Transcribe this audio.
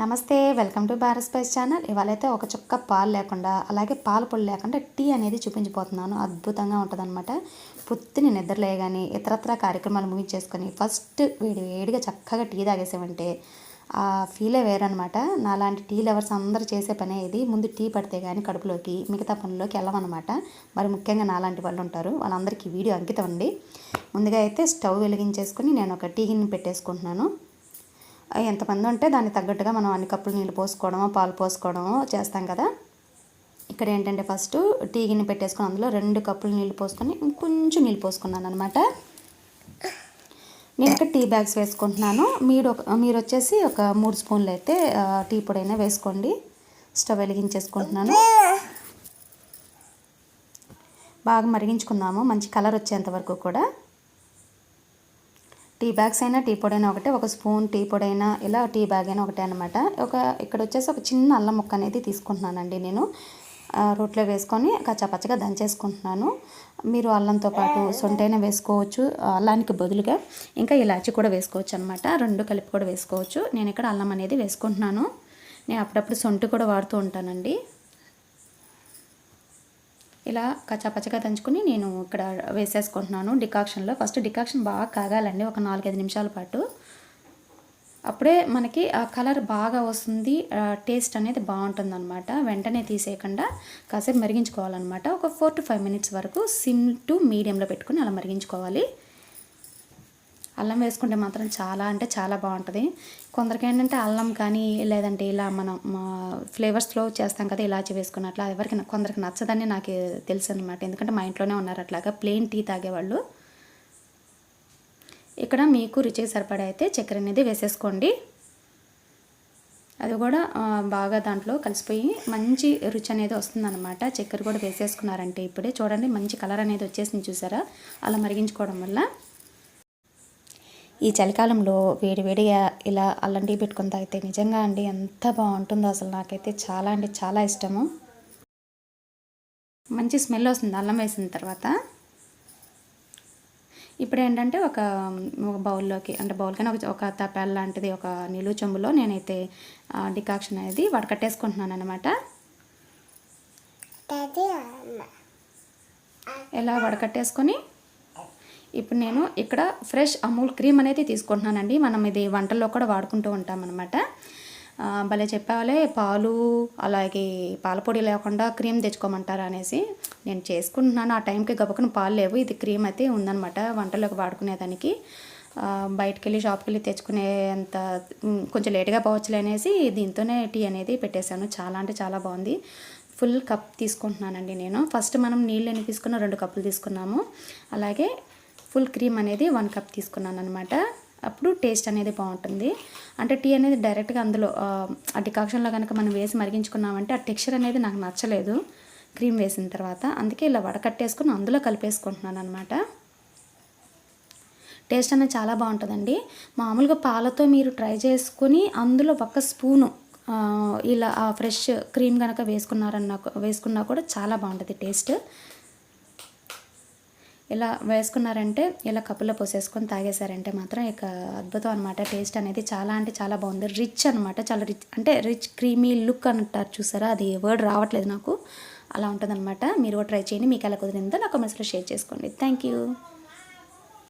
నమస్తే welcome to Bharat spice channel. ఇవాళైతే ఒక చుక్క పాలు లేకుండా అలాగే పాల పొడి లేకుండా టీ అనేది చూపించిపోతున్నాను అద్భుతంగా ఉంటుందన్నమాట. పొద్దున నిద్రలేయగానే ఇతరత్ర కార్యక్రమాలు ముగించేసుకొని ఫస్ట్ వేడి వేడిగా చక్కగా టీ తాగేసామంటే ఆ ఫీలే వేరనమాట నాలాంటి టీ లవర్స్ అందరూ చేసే పనే ఇది. ముందు టీ పడితే కానీ కడుపులోకి మిగతా పనుల్లోకి వెళ్ళమన్నమాట మరి ముఖ్యంగా నాలాంటి వాళ్ళు ఉంటారు. వాళ్ళందరికీ వీడియో అంకితం అండి. ముందుగా అయితే స్టవ్ వెలిగించేసుకొని నేను ఒక టీ గిన్నె పెట్టేసుకుంటున్నాను. ఎంతమంది ఉంటే దానికి తగ్గట్టుగా మనం అన్ని కప్పులు నీళ్ళు పోసుకోవడమో పాలు పోసుకోవడమో చేస్తాం కదా. ఇక్కడ ఏంటంటే ఫస్ట్ టీ గిన్నె పెట్టేసుకుని అందులో రెండు కప్పులు నీళ్ళు పోసుకొని ఇంకొంచెం నీళ్ళు పోసుకున్నాను అనమాట నేను ఇక్కడ టీ బ్యాగ్స్ వేసుకుంటున్నాను. మీరు ఒక మీరు వచ్చేసి ఒక మూడు స్పూన్లు అయితే టీ పొడి అయినా వేసుకోండి. స్టవ్ వెలిగించేసుకుంటున్నాను. బాగా మరిగించుకుందాము మంచి కలర్ వచ్చేంత వరకు కూడా. టీ బ్యాగ్స్ అయినా టీ పొడి అయినా ఒకటే ఒక స్పూన్ టీ పొడి అయినా ఇలా టీ బ్యాగ్ అయినా ఒకటే అనమాట ఒక ఇక్కడ వచ్చేసి ఒక చిన్న అల్లం ముక్క అనేది తీసుకుంటున్నానండి నేను. రోట్లో వేసుకొని కచ్చాపచ్చగా దంచేసుకుంటున్నాను. మీరు అల్లంతో పాటు సొంటైనా వేసుకోవచ్చు. అల్లానికి బదులుగా ఇంకా ఇలాచి కూడా వేసుకోవచ్చు అనమాట రెండు కలిపి కూడా వేసుకోవచ్చు. నేను ఇక్కడ అల్లం అనేది వేసుకుంటున్నాను. నేను అప్పుడప్పుడు సొంటి కూడా వాడుతూ ఉంటానండి. ఇలా కచ్చాపచ్చగా దంచుకుని నేను ఇక్కడ వేసేసుకుంటున్నాను డికాక్షన్లో. ఫస్ట్ డికాక్షన్ బాగా కాగాలండి ఒక నాలుగైదు నిమిషాల పాటు. అప్పుడే మనకి ఆ కలర్ బాగా వస్తుంది టేస్ట్ అనేది బాగుంటుందన్నమాట. వెంటనే తీసేయకుండా కాసేపు మరిగించుకోవాలన్నమాట. ఒక ఫోర్ టు ఫైవ్ మినిట్స్ వరకు సిమ్ టు మీడియంలో పెట్టుకుని అలా మరిగించుకోవాలి. అల్లం వేసుకుంటే మాత్రం చాలా అంటే చాలా బాగుంటుంది. కొందరికి ఏంటంటే అల్లం కానీ లేదంటే ఇలా మనం ఫ్లేవర్స్లో చేస్తాం కదా ఇలాచి వేసుకుని అట్లా ఎవరికి కొందరికి నచ్చదని నాకు తెలుసు అనమాట ఎందుకంటే మా ఇంట్లోనే ఉన్నారు అట్లాగా ప్లెయిన్ టీ తాగేవాళ్ళు. ఇక్కడ మీకు రుచికి సరిపడా అయితే చక్కెర అనేది వేసేసుకోండి. అది కూడా బాగా దాంట్లో కలిసిపోయి మంచి రుచి అనేది వస్తుందన్నమాట. చక్కెర కూడా వేసేసుకున్నారంటే ఇప్పుడే. చూడండి మంచి కలర్ అనేది వచ్చేసింది చూసారా? అలా మరిగించుకోవడం వల్ల. ఈ చలికాలంలో వేడి వేడిగా ఇలా అల్లం టీ పెట్టుకుని తాగితే నిజంగా అండి ఎంత బాగుంటుందో అసలు నాకైతే చాలా అంటే చాలా ఇష్టము. మంచి స్మెల్ వస్తుంది అల్లం వేసిన తర్వాత. ఇప్పుడు ఏంటంటే ఒక ఒక బౌల్లోకి అంటే బౌల్ కానీ ఒక ఒక తపాల లాంటిది ఒక నిలువు చెంబులో నేనైతే డికాక్షన్ అనేది వడకట్టేసుకుంటున్నాను అనమాట ఇలా వడకట్టేసుకొని ఇప్పుడు నేను ఇక్కడ ఫ్రెష్ అమూల్ క్రీమ్ అనేది తీసుకుంటున్నానండి. మనం ఇది వంటల్లో కూడా వాడుకుంటూ ఉంటాం అనమాట భలే చెప్పాలే పాలు అలాగే పాల పొడి లేకుండా క్రీమ్ తెచ్చుకోమంటారా అనేసి నేను చేసుకుంటున్నాను. ఆ టైంకి గబకున పాలు లేవు. ఇది క్రీమ్ అయితే ఉందనమాట వంటలోకి వాడుకునేదానికి. ఆ, బయటికి వెళ్ళి షాప్కి వెళ్ళి తెచ్చుకునేంత కొంచెం లేట్గా పోవచ్చులే అనేసి దీంతోనే టీ అనేది పెట్టేశాను. చాలా అంటే చాలా బాగుంది. ఫుల్ కప్ తీసుకుంటున్నానండి నేను. ఫస్ట్ మనం నీళ్ళు ఎన్ని తీసుకున్నా రెండు కప్పులు తీసుకున్నాము. అలాగే ఫుల్ క్రీమ్ అనేది వన్ కప్ తీసుకున్నాను అనమాట అప్పుడు టేస్ట్ అనేది బాగుంటుంది. అంటే టీ అనేది డైరెక్ట్గా అందులో ఆ, డికాక్షన్లో కనుక మనం వేసి మరిగించుకున్నామంటే ఆ టెక్స్చర్ అనేది నాకు నచ్చలేదు క్రీమ్ వేసిన తర్వాత. అందుకే ఇలా వడకట్టేసుకుని అందులో కలిపేసుకుంటున్నాను అనమాట టేస్ట్ అనేది చాలా బాగుంటుందండి. మామూలుగా పాలతో మీరు ట్రై చేసుకుని అందులో ఒక స్పూను ఇలా ఫ్రెష్ క్రీమ్ కనుక వేసుకున్నారన్న వేసుకున్నా కూడా చాలా బాగుంటుంది టేస్ట్. ఇలా వేసుకున్నారంటే ఇలా కప్పులో పోసేసుకొని తాగేశారంటే మాత్రం ఇక అద్భుతం అనమాట టేస్ట్ అనేది చాలా అంటే చాలా బాగుంది. రిచ్ అనమాట చాలా రిచ్ అంటే రిచ్ క్రీమీ లుక్ అంటారు చూసారా? అది వర్డ్ రావట్లేదు నాకు. అలా ఉంటుందన్నమాట. మీరు కూడా ట్రై చేయండి. మీకు ఎలా కుదిరిందో నాకు మెసేజ్లో షేర్ చేసుకోండి. Thank you